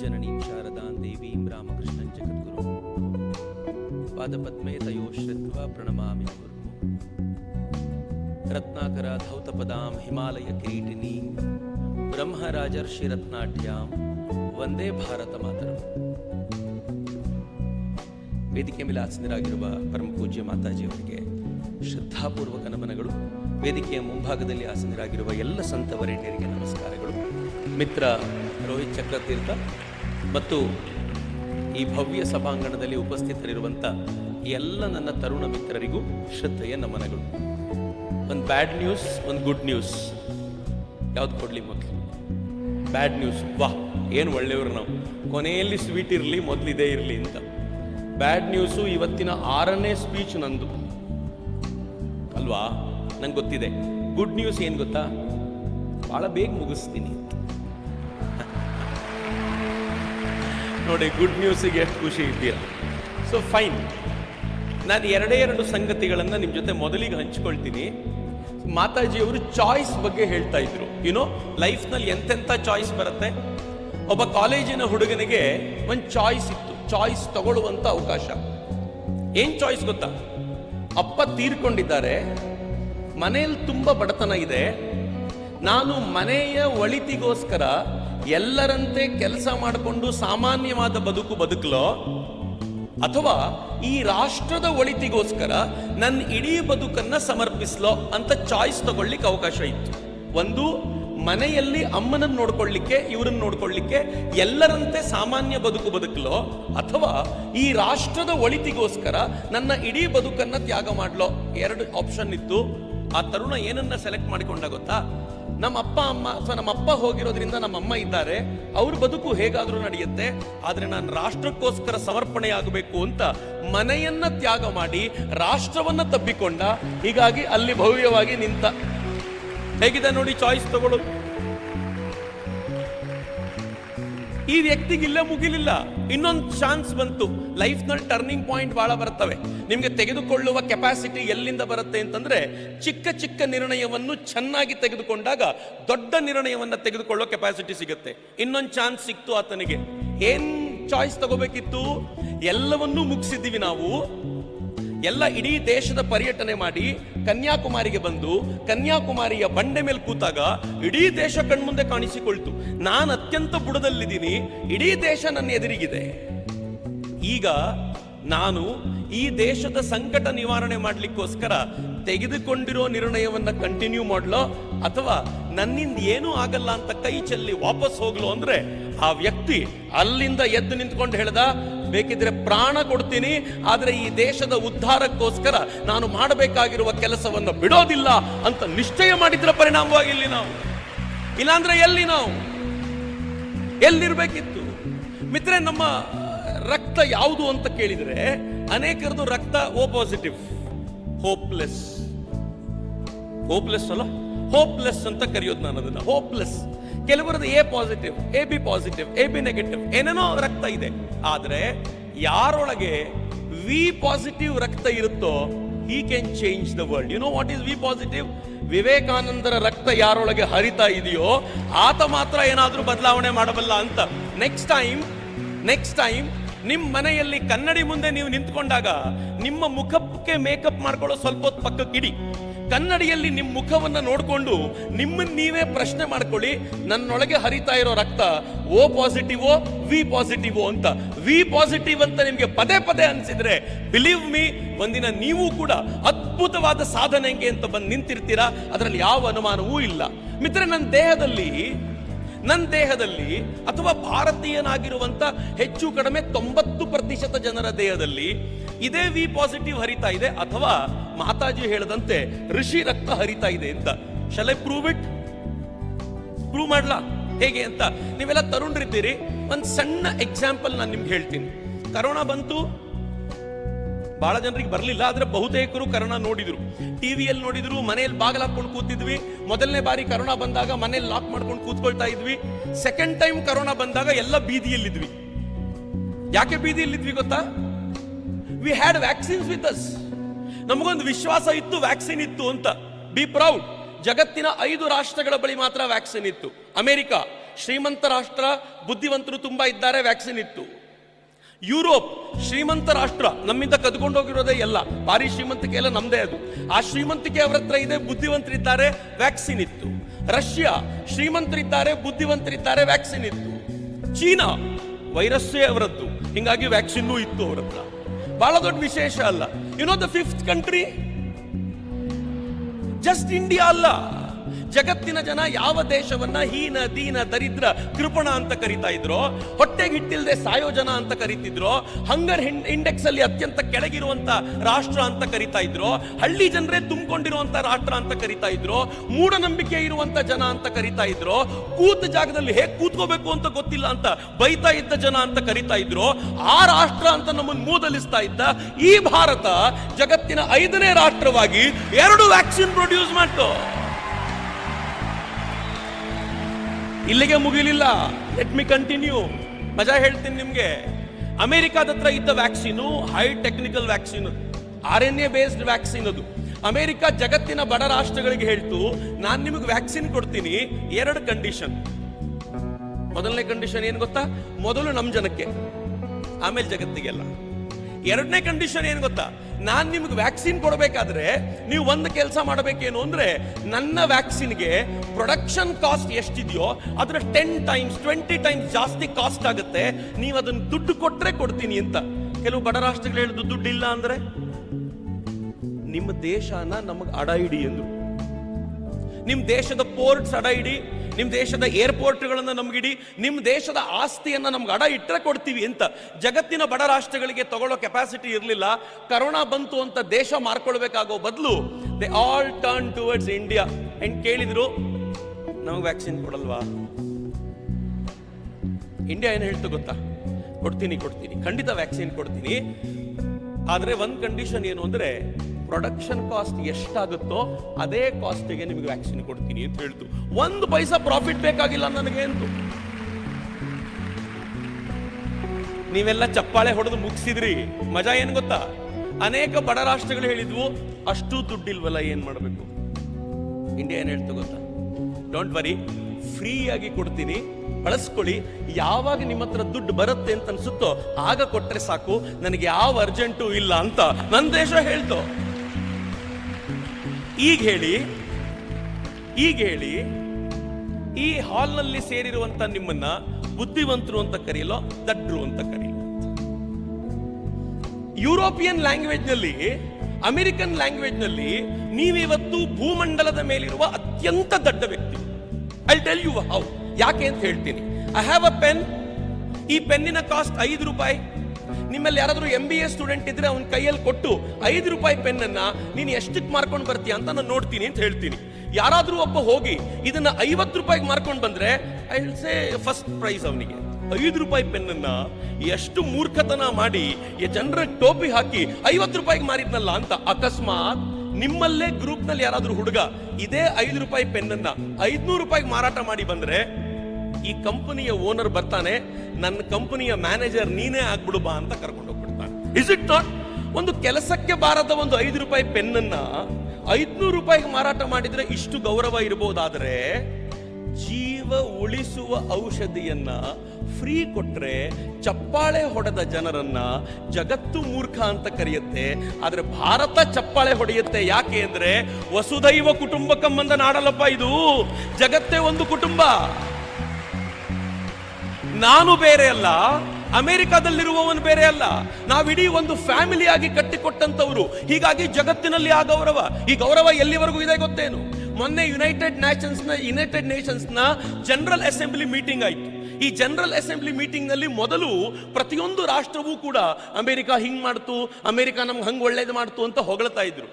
ಜನನೀಂ ಶಾರದಾಂ ದೇವೀಂ ರಾಮಕೃಷ್ಣಂ ಜಗದ್ಗುರು ಪಾದಪದ್ಮೇ ತಯೋ ಶ್ರಿತ್ವ ಪ್ರಣಮಾಮಿ ಗುರು ರತ್ನಾಕರ ಧೌತಪದಾಂ ಹಿಮಾಲಯ ಕಿರೀಟಿನಿ ಬ್ರಹ್ಮರಾಜರ್ಷಿ ರತ್ನಾಢ್ಯಾಂ ವಂದೇ ಭಾರತ ಮಾತರ ವೇದಿಕೆ ಮೇಲೆ ಆಸೀನರಾಗಿರುವ ಪರಮ ಪೂಜ್ಯ ಮಾತಾಜಿಯವರಿಗೆ ಶ್ರದ್ಧಾಪೂರ್ವಕ ನಮನಗಳು. ವೇದಿಕೆಯ ಮುಂಭಾಗದಲ್ಲಿ ಆಸೀನರಾಗಿರುವ ಎಲ್ಲ ಸಂತ ವರೇಣ್ಯರಿಗೆ ನಮಸ್ಕಾರಗಳು. ಮಿತ್ರ ರೋಹಿತ್ ಚಕ್ರತೀರ್ಥ ಮತ್ತು ಈ ಭವ್ಯ ಸಭಾಂಗಣದಲ್ಲಿ ಉಪಸ್ಥಿತರಿರುವಂಥ ಎಲ್ಲ ನನ್ನ ತರುಣ ಮಿತ್ರರಿಗೂ ಶ್ರದ್ಧೆಯ ನಮನಗಳು. ಒಂದು ಬ್ಯಾಡ್ ನ್ಯೂಸ್, ಒಂದು ಗುಡ್ ನ್ಯೂಸ್. ಯಾವ್ದು ಕೊಡಲಿ ಮೊದಲು? Bad news. ವಾಹ್, ಏನು ಒಳ್ಳೆಯವರು ನಾವು. ಕೊನೆಯಲ್ಲಿ ಸ್ವೀಟ್ ಇರಲಿ, ಮೊದಲು ಇದೇ ಇರಲಿ ಅಂತ. ಬ್ಯಾಡ್ ನ್ಯೂಸು ಇವತ್ತಿನ ಆರನೇ ಸ್ಪೀಚ್ ನಂದು. ಅಲ್ವಾ? ನಂಗೆ ಗೊತ್ತಿದೆ. ಗುಡ್ ನ್ಯೂಸ್ ಏನು ಗೊತ್ತಾ? ಭಾಳ ಬೇಗ ಮುಗಿಸ್ತೀನಿ. ನೋಡಿ ಗುಡ್ ನ್ಯೂಸಿಗೆ ಎಷ್ಟು ಖುಷಿ ಇದೆಯಾ ಸೊ ಫೈನ್ ನಾನು ಎರಡೇ ಎರಡು ಸಂಗತಿಗಳನ್ನು ನಿಮ್ಮ ಜೊತೆ ಮೊದಲಿಗೆ ಹಂಚ್ಕೊಳ್ತೀನಿ. ಮಾತಾಜಿಯವರು ಚಾಯ್ಸ್ ಬಗ್ಗೆ ಹೇಳ್ತಾ ಇದ್ರು. ಯುನೋ ಲೈಫ್ನಲ್ಲಿ ಎಂತೆಂಥ ಚಾಯ್ಸ್ ಬರುತ್ತೆ? ಒಬ್ಬ ಕಾಲೇಜಿನ ಹುಡುಗನಿಗೆ ಒಂದು ಚಾಯ್ಸ್ ಇತ್ತು. ಚಾಯ್ಸ್ ತಗೊಳ್ಳುವಂಥ ಅವಕಾಶ. ಏನ್ ಚಾಯ್ಸ್ ಗೊತ್ತಾ? ಅಪ್ಪ ತೀರ್ಕೊಂಡಿದ್ದಾರೆ. ಮನೆಯಲ್ಲಿ ತುಂಬ ಬಡತನ ಇದೆ. ನಾನು ಮನೆಯ ಒಳಿತಿಗೋಸ್ಕರ ಎಲ್ಲರಂತೆ ಕೆಲಸ ಮಾಡಿಕೊಂಡು ಸಾಮಾನ್ಯವಾದ ಬದುಕು ಬದುಕಲೋ? ಅಥವಾ ಈ ರಾಷ್ಟ್ರದ ಒಳಿತಿಗೋಸ್ಕರ ನನ್ನ ಇಡೀ ಬದುಕನ್ನ ಸಮರ್ಪಿಸ್ಲೋ ಅಂತ ಚಾಯ್ಸ್ ತಗೊಳ್ಳಿಕ್ಕೆ ಅವಕಾಶ ಇತ್ತು. ಒಂದು, ಮನೆಯಲ್ಲಿ ಅಮ್ಮನನ್ನ ನೋಡ್ಕೊಳ್ಳಿಕ್ಕೆ, ಇವರನ್ನ ನೋಡ್ಕೊಳ್ಳಿಕ್ಕೆ ಎಲ್ಲರಂತೆ ಸಾಮಾನ್ಯ ಬದುಕು ಬದುಕಲೋ? ಅಥವಾ ಈ ರಾಷ್ಟ್ರದ ಒಳಿತಿಗೋಸ್ಕರ ನನ್ನ ಇಡೀ ಬದುಕನ್ನ ತ್ಯಾಗ ಮಾಡ್ಲೋ? ಎರಡು ಆಪ್ಷನ್ ಇತ್ತು. ಆ ತರುಣ ಏನನ್ನ ಸೆಲೆಕ್ಟ್ ಮಾಡಿಕೊಂಡ ಗೊತ್ತಾ? ನಮ್ಮ ಅಪ್ಪ ಅಮ್ಮ ಅಥವಾ ನಮ್ಮ ಅಪ್ಪ ಹೋಗಿರೋದ್ರಿಂದ ನಮ್ಮ ಅಮ್ಮ ಇದ್ದಾರೆ. ಅವ್ರ ಬದುಕು ಹೇಗಾದ್ರೂ ನಡೆಯುತ್ತೆ. ಆದರೆ ನಾನು ರಾಷ್ಟ್ರಕ್ಕೋಸ್ಕರ ಸಮರ್ಪಣೆ ಆಗಬೇಕು ಅಂತ ಮನೆಯನ್ನ ತ್ಯಾಗ ಮಾಡಿ ರಾಷ್ಟ್ರವನ್ನ ತಬ್ಬಿಕೊಂಡ, ಹೀಗಾಗಿ ಅಲ್ಲಿ ಭವ್ಯವಾಗಿ ನಿಂತ. ಹೇಗಿದೆ ನೋಡಿ ಚಾಯ್ಸ್ ತಗೊಳ್ಳೋದು? ಈ ವ್ಯಕ್ತಿಗೆ ಇಲ್ಲೇ, ಮುಗಿಲಿಲ್ಲ. ಇನ್ನೊಂದು ಚಾನ್ಸ್ ಬಂತು. ಲೈಫ್ನಲ್ಲಿ ಟರ್ನಿಂಗ್ ಪಾಯಿಂಟ್ ಭಾಳ ಬರ್ತವೆ. ನಿಮ್ಗೆ ತೆಗೆದುಕೊಳ್ಳುವ ಕೆಪಾಸಿಟಿ ಎಲ್ಲಿಂದ ಬರುತ್ತೆ ಅಂತಂದ್ರೆ, ಚಿಕ್ಕ ಚಿಕ್ಕ ನಿರ್ಣಯವನ್ನು ಚೆನ್ನಾಗಿ ತೆಗೆದುಕೊಂಡಾಗ ದೊಡ್ಡ ನಿರ್ಣಯವನ್ನ ತೆಗೆದುಕೊಳ್ಳೋ ಕೆಪಾಸಿಟಿ ಸಿಗುತ್ತೆ. ಇನ್ನೊಂದು ಚಾನ್ಸ್ ಸಿಕ್ತು ಆತನಿಗೆ. ಏನ್ ಚಾಯ್ಸ್ ತಗೋಬೇಕಿತ್ತು? ಎಲ್ಲವನ್ನೂ ಮುಗಿಸಿದ್ದೀವಿ ನಾವು. ಎಲ್ಲ ಇಡೀ ದೇಶದ ಪರ್ಯಟನೆ ಮಾಡಿ ಕನ್ಯಾಕುಮಾರಿಗೆ ಬಂದು ಕನ್ಯಾಕುಮಾರಿಯ ಬಂಡೆ ಮೇಲೆ ಕೂತಾಗ ಇಡೀ ದೇಶ ಕಣ್ಮುಂದೆ ಕಾಣಿಸಿಕೊಳ್ತು. ನಾನು ಅತ್ಯಂತ ಬುಡದಲ್ಲಿದ್ದೀನಿ. ಇಡೀ ದೇಶ ನನ್ನ ಎದುರಿಗಿದೆ. ಈಗ ನಾನು ಈ ದೇಶದ ಸಂಕಟ ನಿವಾರಣೆ ಮಾಡಲಿಕ್ಕೋಸ್ಕರ ತೆಗೆದುಕೊಂಡಿರೋ ನಿರ್ಣಯವನ್ನ ಕಂಟಿನ್ಯೂ ಮಾಡ್ಲೋ? ಅಥವಾ ನನ್ನಿಂದ ಏನೂ ಆಗಲ್ಲ ಅಂತ ಕೈ ಚೆಲ್ಲಿ ವಾಪಸ್ ಹೋಗ್ಲು ಅಂದ್ರೆ ಆ ವ್ಯಕ್ತಿ ಅಲ್ಲಿಂದ ಎದ್ದು ನಿಂತ್ಕೊಂಡು ಹೇಳ್ದ, ಬೇಕಿದ್ರೆ ಪ್ರಾಣ ಕೊಡ್ತೀನಿ, ಆದ್ರೆ ಈ ದೇಶದ ಉದ್ಧಾರಕ್ಕೋಸ್ಕರ ನಾನು ಮಾಡಬೇಕಾಗಿರುವ ಕೆಲಸವನ್ನು ಬಿಡೋದಿಲ್ಲ ಅಂತ ನಿಶ್ಚಯ ಮಾಡಿದ್ರ ಪರಿಣಾಮವಾಗಿ ಇಲ್ಲಿ ನಾವು. ಇಲ್ಲಾಂದ್ರೆ ಎಲ್ಲಿ ನಾವು? ಎಲ್ಲಿರ್ಬೇಕಿತ್ತು? ಮಿತ್ರೆ ನಮ್ಮ ರಕ್ತ ಯಾವುದು ಅಂತ ಕೇಳಿದ್ರೆ ಅನೇಕರದು ರಕ್ತ ಓ ಪಾಸಿಟಿವ್, ಹೋಪ್ಲೆಸ್. ಹೋಪ್ಲೆಸ್ ಅಲ್ಲ? ಹೋಪ್ಲೆಸ್ ಅಂತ ಕರೆಯೋದು ನಾನು ಅದನ್ನ. Hopeless ಕೆಲವರದ್ದು A positive A B positive A B negative ಏನೇನೋ ರಕ್ತ ಇದೆ. ಆದ್ರೆ ಯಾರೊಳಗೆ ವಿ ಪಾಸಿಟಿವ್ ರಕ್ತ ಇರುತ್ತೋ he can change the world you know what is B positive ವಿವೇಕಾನಂದರ ರಕ್ತ ಯಾರೊಳಗೆ ಹರಿತಾ ಇದೆಯೋ, ಆತ ಮಾತ್ರ ಏನಾದರೂ ಬದಲಾವಣೆ ಮಾಡಬಲ್ಲ ಅಂತ. ನೆಕ್ಸ್ಟ್ ಟೈಮ್ ನೆಕ್ಸ್ಟ್ ಟೈಮ್ ನಿಮ್ಮ ಮನೆಯಲ್ಲಿ ಕನ್ನಡಿ ಮುಂದೆ ನೀವು ನಿಂತ್ಕೊಂಡಾಗ, ನಿಮ್ಮ ಮುಖಕ್ಕೆ ಮೇಕಪ್ ಮಾಡ್ಕೊಳ್ಳೋ ಸ್ವಲ್ಪ ಹೊತ್ತು ಪಕ್ಕಕ್ಕಿಡಿ. ಕನ್ನಡಿಯಲ್ಲಿ ನಿಮ್ಮ ಮುಖವನ್ನು ನೋಡಿಕೊಂಡು ನಿಮ್ಮನ್ನ ನೀವೇ ಪ್ರಶ್ನೆ ಮಾಡ್ಕೊಳ್ಳಿ, ನನ್ನೊಳಗೆ ಹರಿತಾ ಇರೋ ರಕ್ತ ಓ ಪಾಸಿಟಿವೋ ವಿ ಪಾಸಿಟಿವೋ ಅಂತ. ವಿ ಪಾಸಿಟಿವ್ ಅಂತ ನಿಮಗೆ ಪದೇ ಪದೇ ಅನ್ಸಿದ್ರೆ ಬಿಲೀವ್ ಮೀ ಒಂದಿನ ನೀವು ಕೂಡ ಅದ್ಭುತವಾದ ಸಾಧನೆಗೆ ಅಂತ ಬಂದು ನಿಂತಿರ್ತೀರಾ? ಅದರಲ್ಲಿ ಯಾವ ಅನುಮಾನವೂ ಇಲ್ಲ. ಮಿತ್ರ ನನ್ನ ದೇಹದಲ್ಲಿ ನನ್ನ ದೇಹದಲ್ಲಿ ಅಥವಾ ಭಾರತೀಯನಾಗಿರುವಂತ ಹೆಚ್ಚು ಕಡಿಮೆ ತೊಂಬತ್ತು ಪ್ರತಿಶತ ಜನರ ದೇಹದಲ್ಲಿ ಇದೇ ವಿ ಪಾಸಿಟಿವ್ ಹರಿತಾ ಇದೆ ಅಥವಾ ಮಾತಾಜಿ ಹೇಳದಂತೆ ಋಷಿ ರಕ್ತ ಹರಿತಾ ಇದೆ ಅಂತ. ಶಲೆ ಪ್ರೂವ್ ಇಟ್ ಪ್ರೂವ್ ಮಾಡ್ಲಾ? ಹೇಗೆ ಅಂತ? ನೀವೆಲ್ಲ ತರುಣ್ರಿದ್ದೀರಿ. ಒಂದು ಸಣ್ಣ ಎಕ್ಸಾಂಪಲ್ ನಾನು ನಿಮ್ಗೆ ಹೇಳ್ತೀನಿ. ಕರೋನಾ ಬಂತು. ಬಹಳ ಜನರಿಗೆ ಬರಲಿಲ್ಲ, ಆದ್ರೆ ಬಹುತೇಕರು ಕರೋನಾ ನೋಡಿದ್ರು. ಟಿವಿಯಲ್ಲಿ ನೋಡಿದ್ರು, ಮನೆಯಲ್ಲಿ ಬಾಗಿಲು ಹಾಕೊಂಡು ಕೂತಿದ್ವಿ. ಮೊದಲನೇ ಬಾರಿ ಕರೋನಾ ಬಂದಾಗ ಮನೇಲಿ ಲಾಕ್ ಮಾಡ್ಕೊಂಡು ಕೂತ್ಕೊಳ್ತಾ ಇದ್ವಿ. ಸೆಕೆಂಡ್ ಟೈಮ್ ಕರೋನಾ ಬಂದಾಗ ಎಲ್ಲ ಬೀದಿಯಲ್ಲಿದ್ವಿ. ಯಾಕೆ ಬೀದಿಯಲ್ಲಿದ್ವಿ ಗೊತ್ತಾ? We had vaccines with us ನಮಗೊಂದು ವಿಶ್ವಾಸ ಇತ್ತು ವ್ಯಾಕ್ಸಿನ್ ಇತ್ತು ಅಂತ. ಬಿ ಪ್ರೌಡ್ ಜಗತ್ತಿನ ಐದು ರಾಷ್ಟ್ರಗಳ ಬಳಿ ಮಾತ್ರ ವ್ಯಾಕ್ಸಿನ್ ಇತ್ತು. ಅಮೆರಿಕ, ಶ್ರೀಮಂತ ರಾಷ್ಟ್ರ, ಬುದ್ಧಿವಂತರು ತುಂಬಾ ಇದ್ದಾರೆ ವ್ಯಾಕ್ಸಿನ್ ಇತ್ತು. ಯುರೋಪ್, ಶ್ರೀಮಂತ ರಾಷ್ಟ್ರ, ನಮ್ಮಿಂದ ಕದ್ಕೊಂಡೋಗಿರೋದೇ ಎಲ್ಲ. ಭಾರಿ ಶ್ರೀಮಂತಿಕೆ ಎಲ್ಲ ನಮ್ದೇ ಅದು. ಆ ಶ್ರೀಮಂತಿಕೆ ಅವರ ಹತ್ರ ಇದೆ, ಬುದ್ಧಿವಂತರಿದ್ದಾರೆ ವ್ಯಾಕ್ಸಿನ್ ಇತ್ತು. ರಷ್ಯಾ, ಶ್ರೀಮಂತರಿದ್ದಾರೆ, ಬುದ್ಧಿವಂತರಿದ್ದಾರೆ ವ್ಯಾಕ್ಸಿನ್ ಇತ್ತು. ಚೀನಾ, ವೈರಸ್ಸೇ ಅವರದ್ದು. ಹಿಂಗಾಗಿ ವ್ಯಾಕ್ಸಿನ್ನೂ ಇತ್ತು ಅವರ ಹತ್ರ. ಬಹಳ ದೊಡ್ಡ ವಿಶೇಷ ಅಲ್ಲ. You know the fifth country just India ಅಲ್ಲ. ಜಗತ್ತಿನ ಜನ ಯಾವ ದೇಶವನ್ನ ಹೀನ, ದೀನ, ದರಿದ್ರ, ಕೃಪಣ ಅಂತ ಕರಿತಾ ಇದ್ರು, ಹೊಟ್ಟೆಗೆ ಹಿಟ್ಟಿಲ್ದೆ ಸಾಯೋ ಜನ ಅಂತ ಕರಿತಿದ್ರು, ಹಂಗರ್ ಇಂಡೆಕ್ಸ್ ಅಲ್ಲಿ ಅತ್ಯಂತ ಕೆಳಗಿರುವಂತ ರಾಷ್ಟ್ರ ಅಂತ ಕರಿತಾ ಇದ್ರು, ಹಳ್ಳಿ ಜನರೇ ತುಂಬಿಕೊಂಡಿರುವಂತ ರಾಷ್ಟ್ರ ಅಂತ ಕರಿತಾ ಇದ್ರು, ಮೂಢನಂಬಿಕೆ ಇರುವಂತ ಜನ ಅಂತ ಕರಿತಾ ಇದ್ರು, ಕೂತ ಜಾಗದಲ್ಲಿ ಹೇಗ್ ಕೂತ್ಕೋಬೇಕು ಅಂತ ಗೊತ್ತಿಲ್ಲ ಅಂತ ಬೈತಾ ಇದ್ದ ಜನ ಅಂತ ಕರಿತಾ ಇದ್ರು, ಆ ರಾಷ್ಟ್ರ ಅಂತ ನಮ್ಮನ್ನು ಮೂದಲಿಸ್ತಾ ಇದ್ದ ಈ ಭಾರತ ಜಗತ್ತಿನ ಐದನೇ ರಾಷ್ಟ್ರವಾಗಿ ಎರಡು ವ್ಯಾಕ್ಸಿನ್ ಪ್ರೊಡ್ಯೂಸ್ ಮಾಡ್ತು. ಇಲ್ಲಿಗೆ ಮುಗಿಲಿಲ್ಲ. ಲೆಟ್ ಮಿ ಕಂಟಿನ್ಯೂ ಮಜಾ ಹೇಳ್ತೀನಿ ನಿಮಗೆ. ಅಮೆರಿಕಾದ ಹತ್ರ ಇದ್ದ vaccine high technical vaccine R N A based vaccine ಅದು. ಅಮೆರಿಕ ಜಗತ್ತಿನ ಬಡ ರಾಷ್ಟ್ರಗಳಿಗೆ ಹೇಳ್ತು, ನಾನು ನಿಮಗೆ ವ್ಯಾಕ್ಸಿನ್ ಕೊಡ್ತೀನಿ, ಎರಡು ಕಂಡೀಷನ್ ಮೊದಲನೇ ಕಂಡೀಷನ್ ಏನು ಗೊತ್ತಾ? ಮೊದಲು ನಮ್ಮ ಜನಕ್ಕೆ, ಆಮೇಲೆ ಜಗತ್ತಿಗೆಲ್ಲ. ಎರಡನೇ ಕಂಡೀಷನ್ ಏನು ಗೊತ್ತಾ? ನಾನು ನಿಮ್ಗೆ ವ್ಯಾಕ್ಸಿನ್ ಕೊಡಬೇಕಾದ್ರೆ ನೀವು ಒಂದು ಕೆಲಸ ಮಾಡಬೇಕೇನು ಅಂದರೆ ನನ್ನ ವ್ಯಾಕ್ಸಿನ್ಗೆ ಪ್ರೊಡಕ್ಷನ್ ಕಾಸ್ಟ್ ಎಷ್ಟಿದೆಯೋ ಅದರ ಟೆನ್ ಟೈಮ್ಸ್ ಟ್ವೆಂಟಿ ಟೈಮ್ಸ್ ಜಾಸ್ತಿ ಕಾಸ್ಟ್ ಆಗುತ್ತೆ. ನೀವು ಅದನ್ನು ದುಡ್ಡು ಕೊಟ್ಟರೆ ಕೊಡ್ತೀನಿ ಅಂತ. ಕೆಲವು ಬಡ ರಾಷ್ಟ್ರಗಳು ಹೇಳಿದ್ದು ದುಡ್ಡು ಇಲ್ಲ ಅಂದ್ರೆ? ನಿಮ್ಮ ದೇಶನ ನಮಗೆ ಅಡ ಇಡಿ ಎಂದು. ನಿಮ್ ದೇಶದ ಪೋರ್ಟ್ಸ್ ಅಡ ಇಡಿ ನಿಮ್ಮ ದೇಶದ ಏರ್ಪೋರ್ಟ್ಗಳನ್ನು ನಮಗಿಡಿ ನಿಮ್ಮ ದೇಶದ ಆಸ್ತಿಯನ್ನ ನಮ್ಗೆ ಅಡ ಇಟ್ಟರೆ ಕೊಡ್ತೀವಿ ಅಂತ. ಜಗತ್ತಿನ ಬಡ ರಾಷ್ಟ್ರಗಳಿಗೆ ತಗೊಳ್ಳೋ ಕೆಪಾಸಿಟಿ ಇರಲಿಲ್ಲ. ಕರೋನಾ ಬಂತು ಅಂತ ದೇಶ ಮಾರ್ಕೊಳ್ಬೇಕಾಗೋ ಬದಲು they all turn towards India and ಕೇಳಿದ್ರು? ನಮಗೆ ವ್ಯಾಕ್ಸಿನ್ ಕೊಡಲ್ವಾ? ಇಂಡಿಯಾ ಏನು ಹೇಳ್ತು ಗೊತ್ತಾ? ಕೊಡ್ತೀನಿ ಕೊಡ್ತೀನಿ. ಖಂಡಿತ ವ್ಯಾಕ್ಸಿನ್ ಕೊಡ್ತೀನಿ. ಆದರೆ ಒಂದು ಕಂಡೀಷನ್ ಏನು ಅಂದ್ರೆ ಪ್ರೊಡಕ್ಷನ್ ಕಾಸ್ಟ್ ಎಷ್ಟಾಗುತ್ತೋ ಅದೇ ಕಾಸ್ಟಿಗೆ ನಿಮಗೆ ವ್ಯಾಕ್ಸಿನ್ ಕೊಡ್ತೀನಿ ಅಂತ ಹೇಳ್ತು. ಒಂದು ಪೈಸಾ ಪ್ರಾಫಿಟ್ ಬೇಕಾಗಿಲ್ಲ ನನಗೆ ಅಂತು. ನೀವೆಲ್ಲ ಚಪ್ಪಾಳೆ ಹೊಡೆದು ಮುಗಿಸಿದ್ರಿ. ಮಜಾ ಏನು ಗೊತ್ತಾ? ಅನೇಕ ಬಡ ರಾಷ್ಟ್ರಗಳು ಹೇಳಿದ್ವು, ಅಷ್ಟು ದುಡ್ಡಿಲ್ವಲ್ಲ, ಏನ್ ಮಾಡಬೇಕು? ಇಂಡಿಯಾ ಏನ್ ಹೇಳ್ತು ಗೊತ್ತಾ? ಡೋಂಟ್ ವರಿ ಫ್ರೀಯಾಗಿ ಕೊಡ್ತೀನಿ. ಬಳಸ್ಕೊಳ್ಳಿ. ಯಾವಾಗ ನಿಮ್ಮ ಹತ್ರ ದುಡ್ಡು ಬರುತ್ತೆ ಅಂತ ಅನ್ಸುತ್ತೋ, ಆಗ ಕೊಟ್ಟರೆ ಸಾಕು. ನನಗೆ ಯಾವ ಅರ್ಜೆಂಟು ಇಲ್ಲ ಅಂತ. ನನ್ನ ದೇಶ ಹೇಳ್ತು. ಈಗ ಹೇಳಿ ಈಗ ಹೇಳಿ, ಈ ಹಾಲ್ನಲ್ಲಿ ಸೇರಿರುವಂತ ನಿಮ್ಮನ್ನ ಬುದ್ಧಿವಂತರು ಅಂತ ಕರೆಯಲೋ ದಡ್ರು ಅಂತ ಕರೀಲೋ ಯುರೋಪಿಯನ್ ಲ್ಯಾಂಗ್ವೇಜ್ನಲ್ಲಿ ಅಮೆರಿಕನ್ ಲ್ಯಾಂಗ್ವೇಜ್ನಲ್ಲಿ ನೀವಿವತ್ತು ಭೂಮಂಡಲದ ಮೇಲಿರುವ ಅತ್ಯಂತ ದೊಡ್ಡ ವ್ಯಕ್ತಿ. ಐ ಟೆಲ್ ಯು ಹೌ ಯಾಕೆ ಅಂತ ಹೇಳ್ತೀನಿ. ಐ ಹ್ಯಾವ್ ಅ ಪೆನ್ ಈ ಪೆನ್ನಿನ ಕಾಸ್ಟ್ ಐದು ರೂಪಾಯಿ. ನಿಮ್ಮಲ್ಲಿ ಯಾರಾದರೂ ಎಂ ಬಿ ಎ ಸ್ಟೂಡೆಂಟ್ ಇದ್ರೆ ಅವನ ಕೈಯಲ್ಲಿ ಕೊಟ್ಟು ಐದು ರೂಪಾಯಿ ಪೆನ್ನನ್ನ ನೀನು ಎಷ್ಟಕ್ಕೆ ಮಾರ್ಕೊಂಡು ಬರ್ತೀಯ ಅಂತ ನಾನು ನೋಡ್ತೀನಿ ಅಂತ ಹೇಳ್ತೀನಿ. ಯಾರಾದರೂ ಒಬ್ಬ ಹೋಗಿ ಇದನ್ನ ಐವತ್ತು ರೂಪಾಯಿಗೆ ಮಾರ್ಕೊಂಡು ಬಂದ್ರೆ I will say first price ಅವನಿಗೆ. ಐದು ರೂಪಾಯಿ ಪೆನ್ನನ್ನ ಎಷ್ಟು ಮೂರ್ಖತನ ಮಾಡಿ ಈ ಜನರ ಟೋಪಿ ಹಾಕಿ ಐವತ್ತು ರೂಪಾಯಿಗೆ ಮಾರಿದ್ನಲ್ಲ ಅಂತ ಅಕಸ್ಮಾತ್ ನಿಮ್ಮಲ್ಲೇ ಗ್ರೂಪ್ನಲ್ಲಿ ಯಾರಾದ್ರೂ ಹುಡುಗ ಇದೇ ಐದು ರೂಪಾಯಿ ಪೆನ್ನನ್ನ ಐದ್ನೂರು ರೂಪಾಯಿಗೆ ಮಾರಾಟ ಮಾಡಿ ಬಂದ್ರೆ ಈ ಕಂಪನಿಯ ಓನರ್ ಬರ್ತಾನೆ, ನನ್ನ ಕಂಪನಿಯ ಮ್ಯಾನೇಜರ್ ನೀನೇ ಆಗ್ಬಿಡು ಬಾ ಅಂತ ಕರ್ಕೊಂಡು ಹೋಗ್ಬಿಡ್ತಾನೆ. ಇಸ್ ಇಟ್ ನಾಟ್ ಒಂದು ಕೆಲಸಕ್ಕೆ ಬಾರದ ಒಂದು ಐದು ರೂಪಾಯಿ ಪೆನ್ನನ್ನ ಐದ್ನೂರು ರೂಪಾಯಿಗೆ ಮಾರಾಟ ಮಾಡಿದ್ರೆ ಇಷ್ಟು ಗೌರವ ಇರಬಹುದಾದ್ರೆ ಜೀವ ಉಳಿಸುವ ಔಷಧಿಯನ್ನ ಫ್ರೀ ಕೊಟ್ರೆ ಚಪ್ಪಾಳೆ ಹೊಡೆದ ಜನರನ್ನ ಜಗತ್ತು ಮೂರ್ಖ ಅಂತ ಕರೆಯುತ್ತೆ. ಆದ್ರೆ ಭಾರತ ಚಪ್ಪಾಳೆ ಹೊಡೆಯುತ್ತೆ ಯಾಕೆ ಅಂದ್ರೆ ವಸುದೈವ ಕುಟುಂಬಕಂ ಬಂದ ನಾಡಲಪ್ಪ ಇದು. ಜಗತ್ತೇ ಒಂದು ಕುಟುಂಬ. ನಾನು ಬೇರೆ ಅಲ್ಲ, ಅಮೆರಿಕಾದಲ್ಲಿರುವವನು ಬೇರೆ ಅಲ್ಲ. ನಾವಿಡೀ ಒಂದು ಫ್ಯಾಮಿಲಿಯಾಗಿ ಕಟ್ಟಿಕೊಟ್ಟಂತವ್ರು ಹೀಗಾಗಿ ಜಗತ್ತಿನಲ್ಲಿ ಆ ಗೌರವ. ಈ ಗೌರವ ಎಲ್ಲಿವರೆಗೂ ಇದೆ ಗೊತ್ತೇನು? ಮೊನ್ನೆ ಯುನೈಟೆಡ್ ನೇಷನ್ಸ್ನ ಯುನೈಟೆಡ್ ನೇಷನ್ಸ್ನ ಜನರಲ್ ಅಸೆಂಬ್ಲಿ ಮೀಟಿಂಗ್ ಆಯ್ತು. ಈ ಜನರಲ್ ಅಸೆಂಬ್ಲಿ ಮೀಟಿಂಗ್ನಲ್ಲಿ ಮೊದಲು ಪ್ರತಿಯೊಂದು ರಾಷ್ಟ್ರವೂ ಕೂಡ ಅಮೆರಿಕ ಹಿಂಗ್ ಮಾಡ್ತು, ಅಮೆರಿಕ ನಮ್ಗೆ ಹಂಗೆ ಒಳ್ಳೇದು ಮಾಡ್ತು ಅಂತ ಹೊಗಳ್ತಾ ಇದ್ರು.